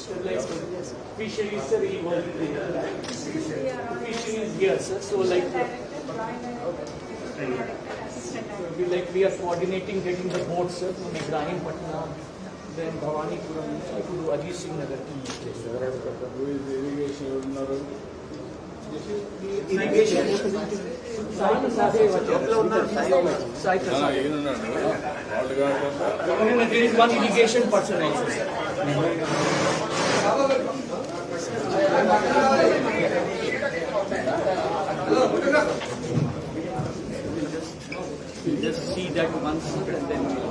stabilized yes. fisheries, sir, he was fisheries here, sir. So like, we like we are coordinating getting the boats, sir, from Ibrahim Patna, then Bhavanipuram to Ajit Singh Nagar. Who is the irrigation? irrigation there is one irrigation person also We'll just see that once and then we'll.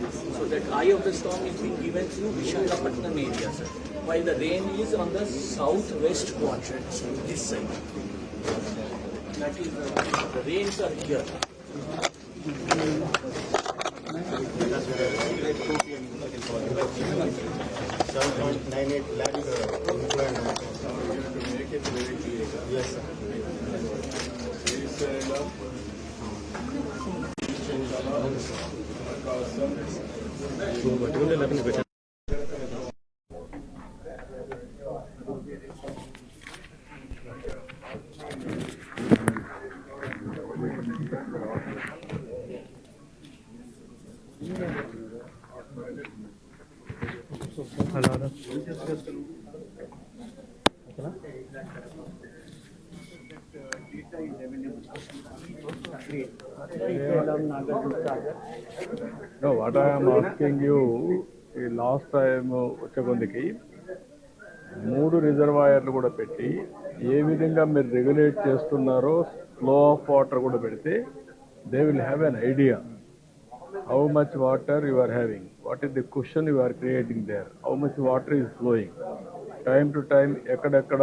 sir. So that eye of the storm is being given through Vishakhapatnam area, sir. While the rain is on the southwest quadrant, sir, this side. That is, uh, the rains are here. Seven point Srisailam Prakasam No, what I am asking you, ఈ last time వచ్చే కొందికి మూడు రిజర్వాయర్లు కూడా పెట్టి ఏ విధంగా మీరు regulate చేస్తున్నారో ఫ్లో ఆఫ్ వాటర్ కూడా పెడితే they will have an idea how much water you are having what is the question you are creating there how much water is flowing time to time ఎక్కడెక్కడ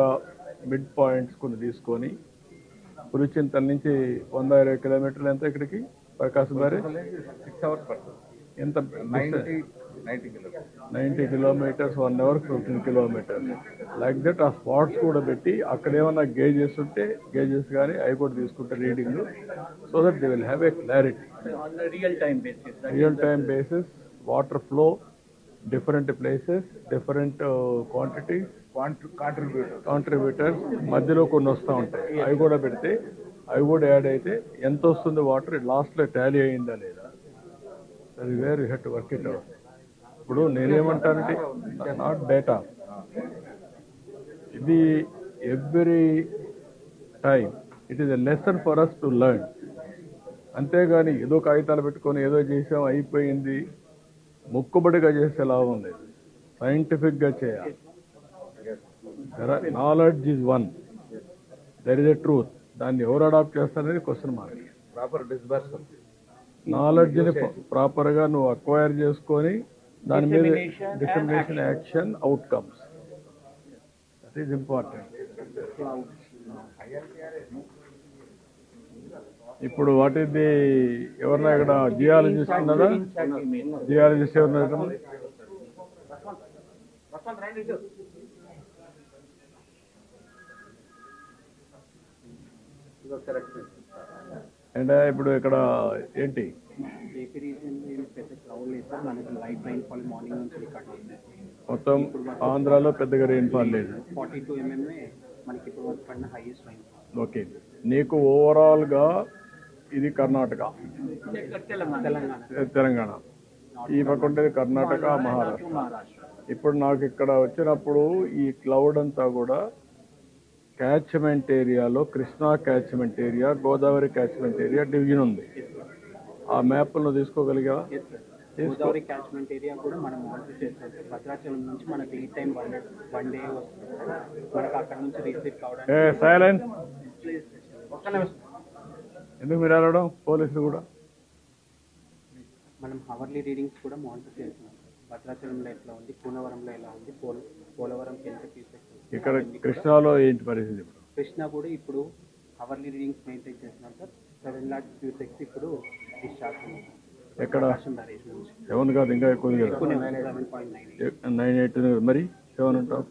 mid points కొన్ని తీసుకొని పులిచింతల నుంచి వంద ఇరవై కిలోమీటర్లు ఎంత ఇక్కడికి? ప్రకాశం గారి? సిక్స్ అవర్స్ పడుతుంది. ఎంత ninety ninety kilometres. Ninety kilometres one hour fifteen kilometres. Like that ఆ స్పాట్స్ కూడా పెట్టి అక్కడ ఏమన్నా గేజెస్ ఉంటే గేజెస్ కానీ అవి కూడా తీసుకుంటే reading. So that they will have a clarity basis. that is real time basis water flow different places different quantities contributor contributors మధ్యలో కొన్ని వస్తూ ఉంటాయి. అవి కూడా పెడితే అవి కూడా యాడ్ అయితే ఎంత వస్తుంది వాటర్ లాస్ట్లో టాలీ అయిందా లేదా? అది where you had work it out ఇప్పుడు నేనేమంటానంటే నాట్ డేటా ఇది every time it is a lesson for us to learn అంతేగాని ఏదో కాగితాలు పెట్టుకొని ఏదో చేసాం అయిపోయింది. ముక్కుబడిగా చేసే లాభం లేదు. సైంటిఫిక్గా చేయాలి. Knowledge is one there is a truth దాన్ని ఎవరు అడాప్ట్ చేస్తారనేది క్వశ్చన్ మార్క్ ప్రాపర్ డిస్బర్సల్ నాలెడ్జ్ని ప్రాపర్గా నువ్వు అక్వైర్ చేసుకొని దాని మీద dissemination action outcomes that is important ఇప్పుడు వాట్ ఇది ఎవరన్నా ఇక్కడ జియాలజిస్ట్ ఉన్నారా జియాలజిస్ట్ ఎవరన్నా అండ్ ఇప్పుడు ఇక్కడ ఏంటి? మొత్తం ఆంధ్రాలో పెద్దగా రెయిన్ఫాల్ లేదు. ఓకే. నీకు ఓవరాల్గా ఇది కర్ణాటక. తెలంగాణ. ఈ పక్క ఉండేది కర్ణాటక మహారాష్ట్ర. ఇప్పుడు నాకు ఇక్కడ వచ్చినప్పుడు ఈ క్లౌడ్ అంతా కూడా క్యాచ్మెంట్ ఏరియాలో Krishna catchment area Godavari catchment area division ఉంది. ఆ మ్యాప్లో తీసుకోగలిగావా? Yes sir Godavari catchment area కూడా మనం మానిటర్ చేస్తాం. భద్రాచలం నుంచి మనకి ఈ time one day one day మనకు అక్కడ నుంచి రీసెట్ కావడానికి నిమిషం. ఎందుకు మీరు వెళ్ళడం పోలీసులు కూడా? మనం హవర్లీ రీడింగ్స్ కూడా మానిటర్ చేస్తున్నాం. భద్రాచలంలో ఎట్లా ఉంది? పూనవరంలో ఎలా ఉంది? పోల పోలవరంకి ఎంత క్యూసెక్స్ ఇక్కడ కృష్ణాలో ఏంటి పరిస్థితి ఇప్పుడు? కృష్ణ కూడా ఇప్పుడు హవర్లీ రీడింగ్స్ మెయింటైన్ చేస్తున్నాం సార్. సెవెన్ లాక్ క్యూసెక్స్ ఇప్పుడు డిశ్చార్జ్ ఎక్కడ? సెవెన్ కాదు ఇంకా ఎక్కువ నైన్ ఎయిట్ మరి? సెవెన్ ఉంటాం?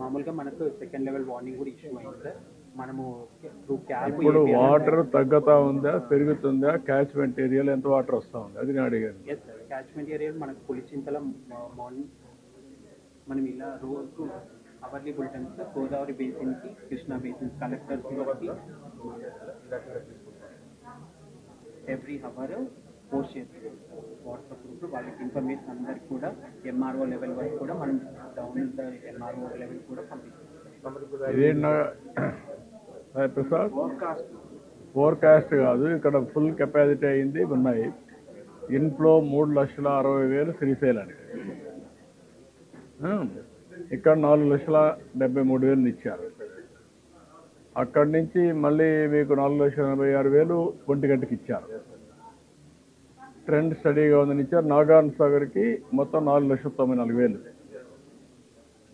మామూలుగా మనకు సెకండ్ లెవెల్ వార్నింగ్ కూడా ఇష్యూ అయింది సార్. మనము ఇప్పుడు వాటర్ తగ్గుతా ఉందా పెరుగుతుందా? క్యాచ్మెంట్ ఏరియాలో ఎంత వాటర్ వస్తా ఉంది? అది నేను అడిగాను. క్యాచ్మెంట్ ఏరియా మనకు పులిచింతల మార్నింగ్ మనం ఇలా రోజు hourly bulletins Godavari బేసిన్కి Krishna basins collectors every hour post చేస్తున్నాం వాట్సాప్ గ్రూప్ వాళ్ళకి ఇన్ఫర్మేషన్ అందరికి కూడా ఎంఆర్ఓ లెవెల్ వరకు కూడా మనం డౌన్ ద ఎంఆర్ఓ లెవెల్ కూడా పంపిస్తాం. ప్రసాద్? ఫోర్కాస్ట్ కాదు ఇక్కడ ఫుల్ కెపాసిటీ అయింది ఉన్నాయి. ఇన్ఫ్లో మూడు లక్షల అరవై వేలు శ్రీశైలానికి. ఇక్కడ నాలుగు లక్షల డెబ్బై మూడు వేలు ఇచ్చారు అక్కడి నుంచి మళ్ళీ మీకు నాలుగు లక్షల ఎనభై ఆరు వేలు ఒంటిగంటకి ఇచ్చారు. ట్రెండ్ స్టడీగా ఉందని ఇచ్చారు. నాగార్జున సాగర్కి మొత్తం నాలుగు లక్షల తొంభై నాలుగు వేలు.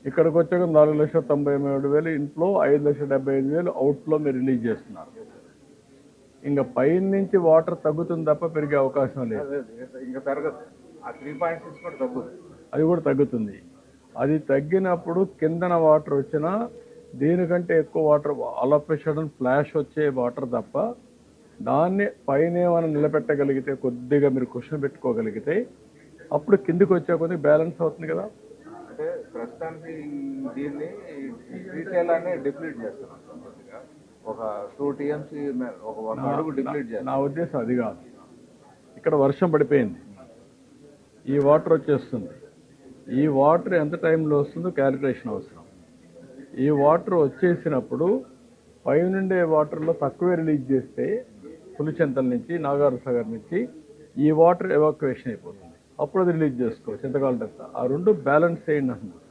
ఇక్కడికి వచ్చాక నాలుగు లక్షల తొంభై మూడు వేలు ఇంట్లో ఐదు లక్షల డెబ్బై ఐదు వేలు అవుట్లో మీరు రిలీజ్ చేస్తున్నారు. ఇంకా పైన నుంచి వాటర్ తగ్గుతుంది తప్ప పెరిగే అవకాశం లేదు. ఇంకా పెరగదు. ఆ త్రీ పాయింట్ సిక్స్ కూడా తగ్గుతుంది. అది కూడా తగ్గుతుంది. అది తగ్గినప్పుడు కిందన వాటర్ వచ్చినా దీనికంటే ఎక్కువ వాటర్ సడన్ ఫ్లాష్ వచ్చే వాటర్ తప్ప దాన్ని పైన ఏమైనా నిలబెట్టగలిగితే కొద్దిగా మీరు క్వశ్చన్ పెట్టుకోగలిగితే అప్పుడు కిందికి వచ్చే కొద్దిగా బ్యాలెన్స్ అవుతుంది కదా. అంటే ప్రస్తుతానికి దీన్ని డిప్లీట్ చేస్తున్నాం. ఒక టూ టీఎంసీ ఒక వన్ అడుగు డిప్లీట్ చేస్తాం నా ఉద్దేశం అది కాదు. ఇక్కడ వర్షం పడిపోయింది. ఈ వాటర్ వచ్చేస్తుంది. ఈ వాటర్ ఎంత టైంలో వస్తుందో క్యాలిక్యులేషన్ అవసరం. ఈ వాటర్ వచ్చేసినప్పుడు పైనుండే వాటర్లో తక్కువే రిలీజ్ చేస్తే పులిచెంతల నుంచి నాగార్జున సాగర్ నుంచి ఈ వాటర్ ఎవాక్యువేషన్ అయిపోతుంది. అప్పుడు అది రిలీజ్ చేసుకో చింతకాలం అంతా ఆ రెండు బ్యాలెన్స్ చేయండి అంటున్నారు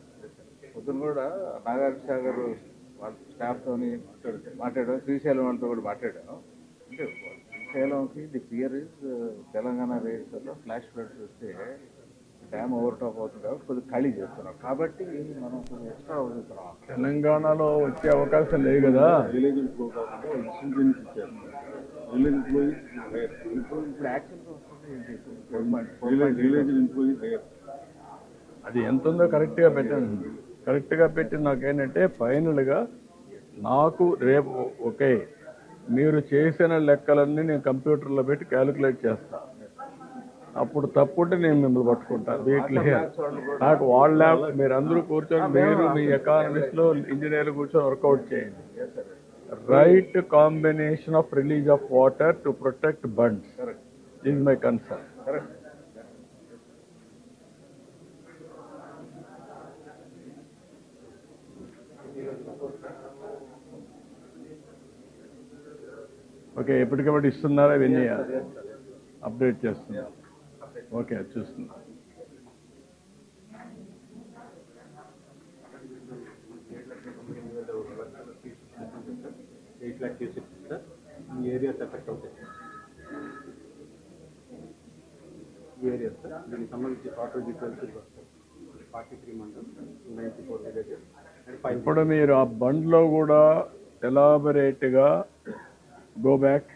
పొద్దున కూడా నాగార్జున సాగర్ వాళ్ళ స్టాఫ్ మాట్లాడాం. శ్రీశైలం వాళ్ళతో కూడా మాట్లాడాను అంటే శ్రీశైలంకి the fear is Telangana rates flash floods వస్తే డ్యామ్ ఓవర్ టాప్ అవుతుంది కాబట్టి కొద్దిగా ఖాళీ చేస్తున్నాం కాబట్టి మనం కొంచెం ఎక్స్ట్రా అవుతున్నాం తెలంగాణలో వచ్చే అవకాశం లేదు కదా? విలేజ్ ఫ్లో కాకుండా ఇన్సూరెన్స్ ఇచ్చారు. విలేజ్ ఎంప్లాయీస్ ఇప్పుడు ఇప్పుడు యాక్చువల్గా వస్తుంది విలేజ్ అది ఎంత ఉందో కరెక్ట్గా పెట్టాను. కరెక్ట్గా పెట్టి నాకేంటంటే ఫైనల్గా నాకు రేపు ఓకే మీరు చేసిన లెక్కలన్నీ నేను కంప్యూటర్లో పెట్టి క్యాలిక్యులేట్ చేస్తా. అప్పుడు తప్పుంటే నేను మిమ్మల్ని పట్టుకుంటాను వీటిలో నాకు వాళ్ళ మీరు అందరూ కూర్చొని మీరు మీ ఎకానమిస్ట్లో ఇంజనీర్లు కూర్చొని వర్కౌట్ చేయండి. Right combination of release of water to protect bunds is my concern okay ఎప్పటికప్పుడు ఇస్తున్నారా ఇవన్నీ? అప్డేట్ చేస్తున్నారు. ఓకే చూస్తున్నా. ఎయిట్ ల్యాక్ సార్ ఈ ఏరియాస్ ఎఫెక్ట్ అవుతాయి ఈ సార్ దీనికి సంబంధించి total details forty three ninety four villages ఇప్పుడు మీరు ఆ బండ్లో కూడా ఎలాబరేట్గా గో బ్యాక్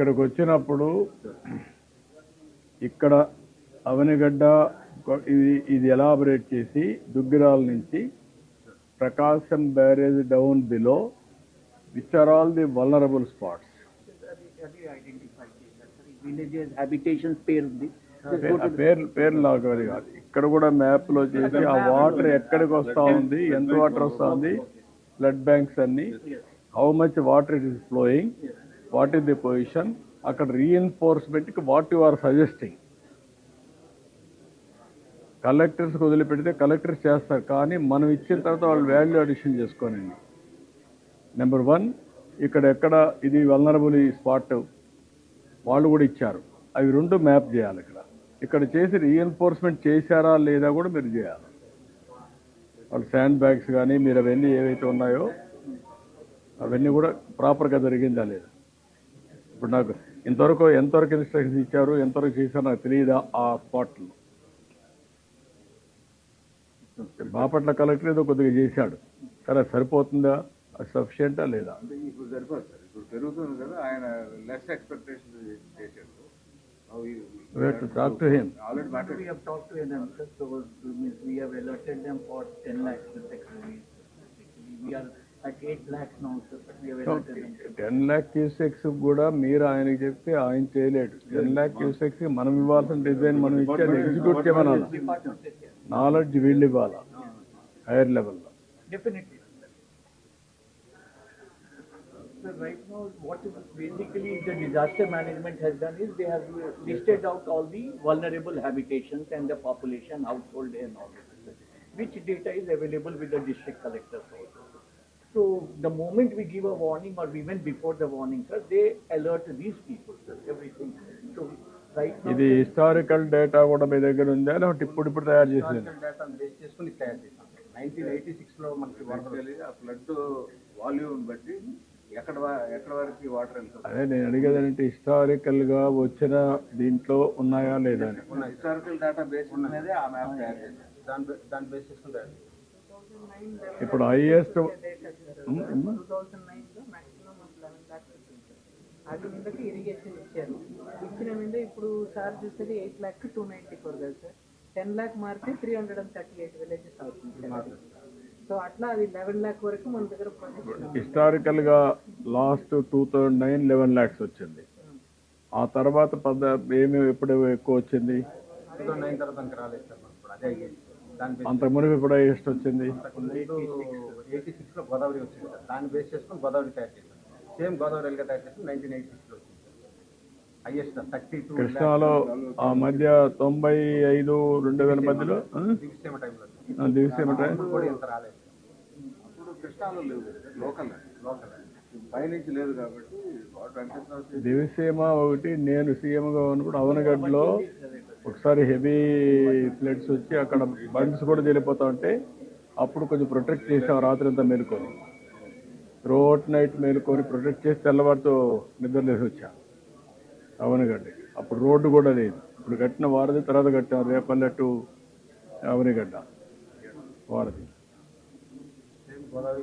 ఇక్కడికి వచ్చినప్పుడు ఇక్కడ అవనిగడ్డ ఇది ఇది ఎలాబరేట్ చేసి దుగ్గిరాల నుంచి Prakasam barrage down below which are all the vulnerable spots. పేర్లు కాదు. ఇక్కడ కూడా మ్యాప్లో చేసి ఆ వాటర్ ఎక్కడికి వస్తా ఉంది ఎంత వాటర్ వస్తా ఉంది బ్లడ్ బ్యాంక్స్ అన్ని how much water it is flowing what is the position? అక్కడ రీఎన్ఫోర్స్మెంట్కి what you are suggesting collectors వదిలిపెడితే కలెక్టర్స్ చేస్తారు కానీ మనం ఇచ్చిన తర్వాత వాళ్ళు వాల్యూ అడిషన్ చేసుకోనండి నెంబర్ వన్ ఇక్కడ ఎక్కడ ఇది వల్నరబుల్ స్పాట్ వాళ్ళు కూడా ఇచ్చారు. అవి రెండు మ్యాప్ చేయాలి ఇక్కడ. ఇక్కడ చేసి రీఎన్ఫోర్స్మెంట్ చేశారా లేదా కూడా మీరు చేయాలి. వాళ్ళు శాండ్ బ్యాగ్స్ కానీ మీరు అవన్నీ ఏవైతే ఉన్నాయో అవన్నీ కూడా ప్రాపర్గా జరిగిందా లేదా? ఇప్పుడు నాకు ఇంతవరకు ఎంతవరకు ఇన్స్ట్రక్షన్స్ ఇచ్చారు ఎంతవరకు చేశారో నాకు తెలియదు ఆ స్పాట్లో? బాపట్ల కలెక్టర్ ఏదో కొద్దిగా చేశాడు. అది సరిపోతుందా? అది సఫిషియంటా లేదా? ఇప్పుడు సరిపోదు సార్. ఇప్పుడు పెరుగుతుంది కదా ఆయన లెస్ ఎక్స్పెక్టేషన్ చేశాడు. We have to talk to him. Already We మాట్లాడి have talked to them, sir, so means we have alerted them for ten lakhs with actually. We are at eight lakhs now, sir, but we have alerted them. Ten lakh cusecs కూడా మీరు ఆయనకి చెప్తే ఆయన చేయలేడు ten lakh cusecs మనం ఇవ్వాల్సిన design మనం ఇచ్చి అది execute చేయమనాలి Department said yes. Knowledge వీళ్ళు ఇవ్వాలి హైయర్ లెవెల్లో Definitely. So right now, what is basically the disaster management has done is they have listed out all the vulnerable habitations and the population, household and all this. Which data is available with the district collectors also. So the moment we give a warning or even before the warning, sir, they alert these people, sir, everything. So right now. ఇది historical data కూడా మీ దగ్గర ఉందా? లేకపోతే ఇప్పుడు ఇప్పుడు తయారు చేసింది? డేటాను బేస్ చేసుకుని తయారు చేసాం నైన్టీన్ ఎయిటీ సిక్స్లో మనకి వరదలు Actually, ఆ ఫ్లడ్ వాల్యూమ్ బట్టి ఎక్కడ ఎక్కడ వరకు వాటర్ వెళ్తుంది అదే నేను అడిగేది ఏంటంటే హిస్టారికల్గా వచ్చిన దీంట్లో ఉన్నాయా లేదా అని? ఉన్న హిస్టారికల్ డేటా బేస్ మీదే ఆ మ్యాప్ తయారు చేశారు. దాని దాన్ని బేస్ చేసుకుని తయారు చేసాం ఇప్పుడు హైయెస్ట్ అది మీదకి ఇరిగేషన్ ఇచ్చారు ఇచ్చిన మీద ఇప్పుడు సార్ చూసేది eight lakh two ninety four కదా సార్ టెన్ ల్యాక్ మారితే three hundred and thirty eight villages అవుతుంది సో అట్లా అది లెవెన్ ల్యాక్ వరకు మన దగ్గర project హిస్టారికల్గా last two thousand nine eleven lakhs వచ్చింది ఆ తర్వాత పద ఏమి ఎప్పుడు ఎక్కువ వచ్చింది అంతకు మునుపు ఇప్పుడు హైయెస్ట్ వచ్చింది. ఎయిటీ సిక్స్లో గోదావరి వచ్చింది. సార్ దాన్ని బేస్ చేసుకుని గోదావరి తయారు చేసాం సేమ్ గోదావరి ఎల్గా తయారు చేసి నైన్టీన్ ఎయిటీ సిక్స్లో వచ్చింది. హైయెస్ట్ థర్టీ టూ కృష్ణాలో ఆ మధ్య తొంభై ఐదు రెండు వేల మధ్యలో? దివిసేమ టైంలో ఆ, దివిసేమ టైం. కూడా ఇంత రాలేదు. అప్పుడు కృష్ణాలో లేవు. లోకల్. లోకల్. పైనుంచి లేదు కాబట్టి దివిసీమ ఒకటి నేను సీఎంగా ఉన్నప్పుడు అవనగడ్డలో ఒకసారి హెవీ ఫ్లడ్స్ వచ్చి అక్కడ బండ్స్ కూడా వెళ్ళిపోతా ఉంటే అప్పుడు కొంచెం ప్రొటెక్ట్ చేసాం రాత్రి అంతా మేలుకొని. రోడ్ నైట్ మేలుకొని ప్రొటెక్ట్ చేసి తెల్లవారితో నిద్రలేసి వచ్చా. అవనగడ్డ అప్పుడు రోడ్డు కూడా లేదు. ఇప్పుడు కట్టిన వారధి తర్వాత కట్టాం. రేపల్లె టు అవనిగడ్డ వారధి గోదావరి